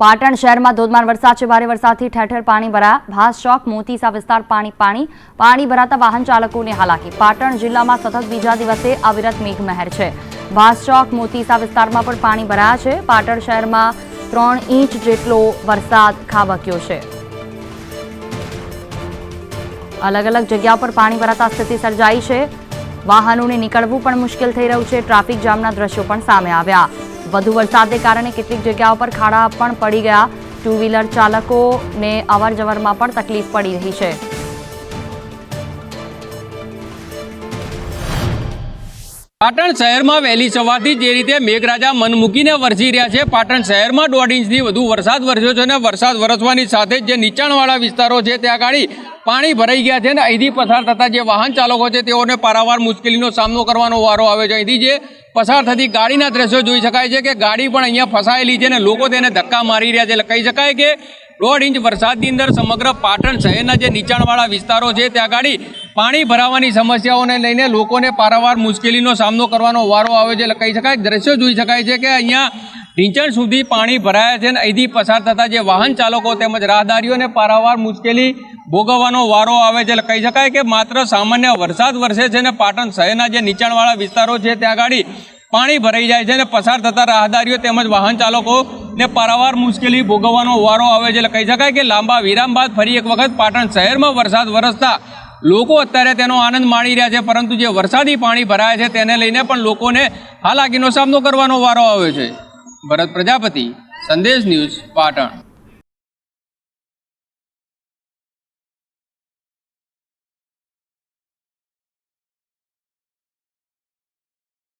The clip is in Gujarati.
પાટણ શહેરમાં ધોધમાર વરસાદ છે. ભારે વરસાદથી ઠેર પાણી ભરાયા. ભાસ ચોક, મોતીસા વિસ્તાર પાણી પાણી પાણી ભરાતા વાહન ચાલકોને હાલાકી. પાટણ જિલ્લામાં સતત બીજા દિવસે અવિરત મેઘમહેર છે. ભાસ ચોક, મોતીસા વિસ્તારમાં પણ પાણી ભરાયા છે. પાટણ શહેરમાં ત્રણ ઇંચ જેટલો વરસાદ ખાબક્યો છે. અલગ અલગ જગ્યા પર પાણી ભરાતા સ્થિતિ સર્જાઈ છે. વાહનોને નીકળવું પણ મુશ્કેલ થઈ રહ્યું છે. ટ્રાફિક જામના દ્રશ્યો પણ સામે આવ્યા. વધુ વરસાદને કારણે કેટલીક જગ્યાઓ પર ખાડા પણ પડી ગયા. ટુ વ્હીલર ચાલકોને અવર જવરમાં પણ તકલીફ પડી રહી છે. પાટણ શહેરમાં વહેલી સવારથી જે રીતે મેઘરાજા મન મૂકીને વરસી રહ્યા છે, પાટણ શહેરમાં દોઢ ઇંચથી વધુ વરસાદ વરસ્યો છે અને વરસાદ વરસવાની સાથે જ નીચાણવાળા વિસ્તારો છે, ત્યાં આગળ પાણી ભરાઈ ગયા છે અને અહીંથી પસાર થતા જે વાહન ચાલકો છે, તેઓને પારાવાર મુશ્કેલીનો સામનો કરવાનો વારો આવે છે. અહીંથી જે પસાર થતી ગાડીના દ્રશ્યો જોઈ શકાય છે કે ગાડી પણ અહીંયા ફસાયેલી છે અને લોકો તેને ધક્કા મારી રહ્યા છે. એટલે કહી શકાય કે દોઢ ઇંચ વરસાદની અંદર સમગ્ર પાટણ શહેરના જે નીચાણવાળા વિસ્તારો છે, ત્યાં આગળ પાણી ભરાવાની સમસ્યાઓને લઈને લોકોને પારાવાર મુશ્કેલીનો સામનો કરવાનો વારો આવે છે. કહી શકાય, દ્રશ્યો જોઈ શકાય છે કે અહીંયા ઢીંચણ સુધી પાણી ભરાયા છે અને અહીંથી પસાર થતા જે વાહન ચાલકો તેમજ રાહદારીઓને પારાવાર મુશ્કેલી ભોગવવાનો વારો આવે છે. કહી શકાય કે માત્ર સામાન્ય વરસાદ વરસે છે અને પાટણ શહેરના જે નીચાણવાળા વિસ્તારો છે, ત્યાં આગળ પાણી ભરાઈ જાય છે અને પસાર થતા રાહદારીઓ તેમજ વાહન ચાલકોને પારાવાર મુશ્કેલી ભોગવવાનો વારો આવે છે. એટલે કહી શકાય કે લાંબા વિરામ બાદ ફરી એક વખત પાટણ શહેરમાં વરસાદ વરસતા લોકો અત્યારે તેનો આનંદ માણી રહ્યા છે. પરંતુ જે વરસાદી પાણી ભરાય છે તેને લઈને પણ લોકોને હાલાકીનો સામનો કરવાનો વારો આવ્યો છે. ભરત પ્રજાપતિ, સંદેશ ન્યૂઝ પાટણ.